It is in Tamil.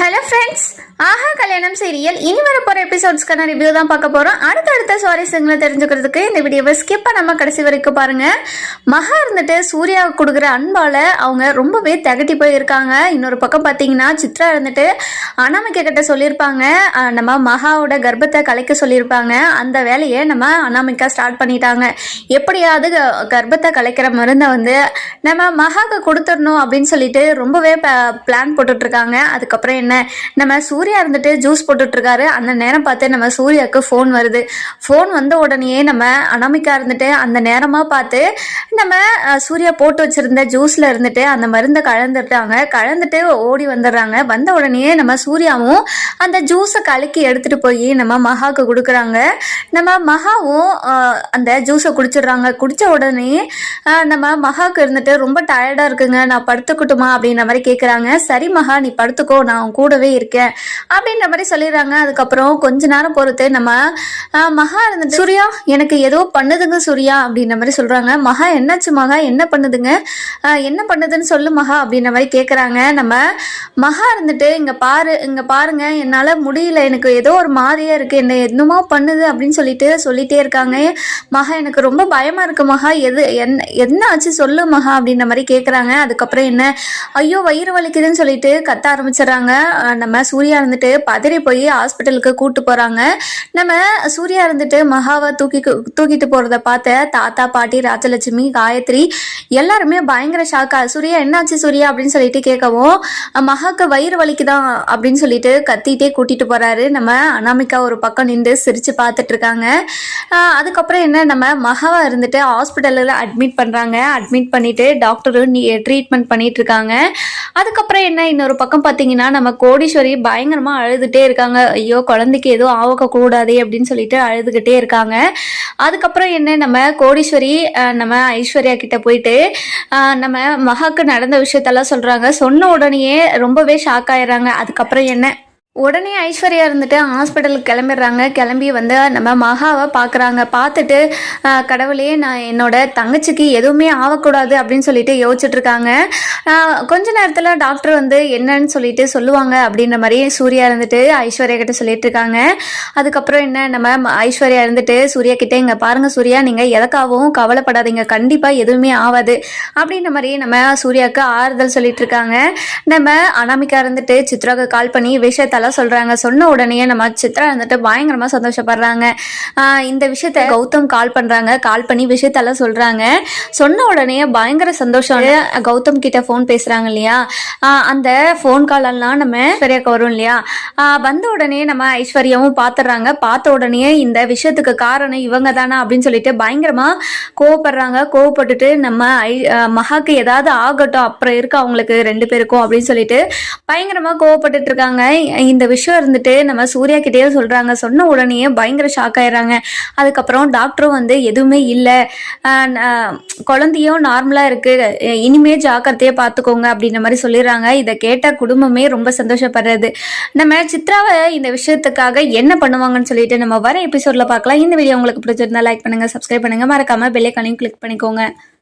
ஹலோ ஃப்ரெண்ட்ஸ் ஆஹா கல்யாணம் சீரியல் இனி வர போகிற எபிசோட்ஸ்க்கான ரிவ்யூ தான் பார்க்க போகிறோம் அடுத்தடுத்த சுவாரஸ்யங்களை தெரிஞ்சுக்கிறதுக்கு இந்த வீடியோவை ஸ்கிப் பண்ணாமல் கடைசி வரைக்கும் பாருங்கள் மகா இருந்துட்டு சூர்யாவுக்கு கொடுக்குற அன்பால் அவங்க ரொம்பவே தகட்டி போயிருக்காங்க. இன்னொரு பக்கம் பார்த்தீங்கன்னா சித்ரா இருந்துட்டு அனாமிகா கிட்ட சொல்லியிருப்பாங்க. நம்ம மகாவோட கர்ப்பத்தை கலைக்க சொல்லியிருப்பாங்க. அந்த வேலையை நம்ம அனாமிகா ஸ்டார்ட் பண்ணிட்டாங்க. எப்படியாவது க- கர்ப்பத்தை கலைக்கிற மருந்தை வந்து நம்ம மகாவுக்கு கொடுத்துடணும் அப்படின்னு சொல்லிட்டு ரொம்பவே பிளான் போட்டுட்ருக்காங்க அதுக்கப்புறம் என்ன என்ன நம்ம சூர்யா இருந்துட்டு ஜூஸ் போட்டுட்டு இருக்காரு அந்த நேரம் பார்த்து நம்ம சூர்யாவுக்கு ஃபோன் வருது. ஃபோன் வந்த உடனேயே நம்ம அனாமிக்கா இருந்துட்டு அந்த நேரமாக பார்த்து நம்ம சூர்யா போட்டு வச்சிருந்த ஜூஸில் இருந்துட்டு அந்த மருந்தை கலந்துட்டாங்க. கலந்துட்டு ஓடி வந்துடுறாங்க. வந்த உடனேயே நம்ம சூர்யாவும் அந்த ஜூஸை கலக்கி எடுத்துட்டு போய் நம்ம மகாவுக்கு கொடுக்குறாங்க. நம்ம மகாவும் அந்த ஜூஸை குடிச்சிடுறாங்க. குடிச்ச உடனே நம்ம மகாவுக்கு இருந்துட்டு ரொம்ப டயர்டாக இருக்குங்க. நான் படுத்துக்கட்டுமா? அப்படின்ற மாதிரி கேட்குறாங்க சரி மகா நீ படுத்துக்கோ. நான் உன் கூடவே இருக்கேன் அப்படின்ற மாதிரி சொல்லிடுறாங்க. அதுக்கப்புறம் கொஞ்ச நேரம் பொறுத்து நம்ம மகா இருந்துட்டு சூர்யா எனக்கு ஏதோ பண்ணுதுங்க சூர்யா அப்படின்ற மாதிரி சொல்கிறாங்க மகா என்னாச்சு மகா? என்ன பண்ணுதுங்க? என்ன பண்ணுதுன்னு சொல்லு மகா அப்படின்ற மாதிரி கேட்குறாங்க நம்ம மகா இருந்துட்டு இங்கே பாரு இங்கே பாருங்க என்னால் முடியல. எனக்கு ஏதோ ஒரு மாதிரியா இருக்குது என்ன என்னமோ பண்ணுது அப்படின்னு சொல்லிட்டு சொல்லிட்டே இருக்காங்க. மகா எனக்கு ரொம்ப பயமாக இருக்கு மகா. எது என்ன என்ன ஆச்சு சொல்லு மகா அப்படின்ற மாதிரி கேட்குறாங்க அதுக்கப்புறம் என்ன ஐயோ வயிறு வலிக்குதுன்னு சொல்லிட்டு கத்த ஆரம்பிச்சிடுறாங்க. நம்ம சூர்யா இருந்துட்டு பதறி போய் ஹாஸ்பிட்டலுக்கு கூட்டு போகிறாங்க நம்ம சூர்யா இருந்துட்டு மகாவை தூக்கி தூக்கிட்டு போகிறத பார்த்த தாத்தா பாட்டி ராஜலட்சுமி காயத்ரி எல்லாருமே பயங்கர ஷாக்கா சூர்யா என்னாச்சு சூர்யா அப்படின்னு சொல்லிட்டு கேட்கவும் மகாக்கு வயிறு வலிக்குதான் அப்படின்னு சொல்லிட்டு கத்திட்டே கூட்டிட்டு போறாரு. நம்ம அனாமிகா ஒரு பக்கம் நின்று சிரிச்சு பார்த்துட்டு இருக்காங்க. அதுக்கப்புறம் என்ன நம்ம மகாவா இருந்துட்டு ஹாஸ்பிட்டலில் அட்மிட் பண்றாங்க. அட்மிட் பண்ணிட்டு டாக்டரும் ட்ரீட்மெண்ட் பண்ணிட்டு இருக்காங்க. அதுக்கப்புறம் என்ன இன்னொரு பக்கம் பார்த்தீங்கன்னா நம்ம கோடீஸ்வரி பயங்கரமா அழுதுகிட்டே இருக்காங்க. ஐயோ குழந்தைக்கு எதுவும் ஆவக்க கூடாதே அப்படின்னு சொல்லிட்டு அழுதுகிட்டே இருக்காங்க. அதுக்கப்புறம் என்ன நம்ம கோடீஸ்வரி நம்ம ஐஸ்வர்யா கிட்ட போயிட்டு நம்ம மகாக்கு நடந்த விஷயத்தெல்லாம் சொல்றாங்க. சொன்ன உடனேயே ரொம்பவே ஷாக் ஆயிடுறாங்க. அதுக்கப்புறம் என்ன? உடனே ஐஸ்வர்யா இருந்துட்டு ஹாஸ்பிட்டலுக்கு கிளம்பிடுறாங்க. கிளம்பி வந்து நம்ம மகாவை பார்க்குறாங்க. பார்த்துட்டு கடவுளே நான் என்னோட தங்கச்சிக்கு எதுவுமே ஆகக்கூடாது அப்படின்னு சொல்லிட்டு யோசிச்சுட்டு இருக்காங்க. கொஞ்ச நேரத்தில் டாக்டர் வந்து என்னன்னு சொல்லிட்டு சொல்லுவாங்க அப்படின்ற மாதிரி சூர்யா இருந்துட்டு ஐஸ்வர்யா கிட்ட சொல்லிட்டு இருக்காங்க. அதுக்கப்புறம் என்ன நம்ம ஐஸ்வர்யா இருந்துட்டு சூர்யா கிட்டே இங்கே பாருங்க சூர்யா நீங்கள் எதற்காகவும் கவலைப்படாதீங்க. கண்டிப்பாக எதுவுமே ஆகாது அப்படின்ற மாதிரி நம்ம சூர்யாவுக்கு ஆறுதல் சொல்லிட்டு இருக்காங்க. நம்ம அனாமிக்கா இருந்துட்டு சித்ராவுக்கு கால் பண்ணி விஷயத்தை விஷயத்தெல்லாம் சொல்றாங்க. சொன்ன உடனே நம்ம சித்ரா இருந்துட்டு பயங்கரமா சந்தோஷப்படுறாங்க. ஆஹ் இந்த விஷயத்த கௌதம் கால் பண்றாங்க. கால் பண்ணி விஷயத்தெல்லாம் சொல்றாங்க. சொன்ன உடனே பயங்கர சந்தோஷம் கௌதம் கிட்ட ஃபோன் பேசுறாங்க இல்லையா? ஆஹ் அந்த ஃபோன் கால் எல்லாம் நம்ம ஐஸ்வர்யாக்கு வரும் இல்லையா? ஆஹ் வந்த உடனே நம்ம ஐஸ்வர்யாவும் பார்த்துடுறாங்க பார்த்த உடனே இந்த விஷயத்துக்கு காரணம் இவங்க தானா அப்படின்னு சொல்லிட்டு பயங்கரமா கோவப்படுறாங்க. கோவப்பட்டுட்டு நம்ம ஐ- மகாக்கு ஏதாவது ஆகட்டும். அப்புறம் இருக்கு அவங்களுக்கு ரெண்டு பேருக்கும் அப்படின்னு சொல்லிட்டு பயங்கரமா கோவப்பட்டுட்டு இருக்காங்க. இந்த விஷயம் இருந்துட்டு நம்ம சூர்யா கிட்டேயே சொல்றாங்க. சொன்ன உடனே பயங்கர ஷாக் ஆயிடுறாங்க. அதுக்கப்புறம் டாக்டரும் வந்து எதுவுமே இல்லை. குழந்தையும் நார்மலா இருக்கு. இனிமே ஜாக்கிரதையா பார்த்துக்கோங்க அப்படின்ற மாதிரி சொல்லிடுறாங்க. இதை கேட்ட குடும்பமே ரொம்ப சந்தோஷப்படுறது. நம்ம சித்ராவை இந்த விஷயத்துக்காக என்ன பண்ணுவாங்கன்னு சொல்லிட்டு நம்ம வர எபிசோட்ல பார்க்கலாம். இந்த வீடியோ உங்களுக்கு பிடிச்சிருந்தா லைக் பண்ணுங்க சப்ஸ்கிரைப் பண்ணுங்க. மறக்காம பெல்லைக்கானையும் கிளிக் பண்ணிக்கோங்க.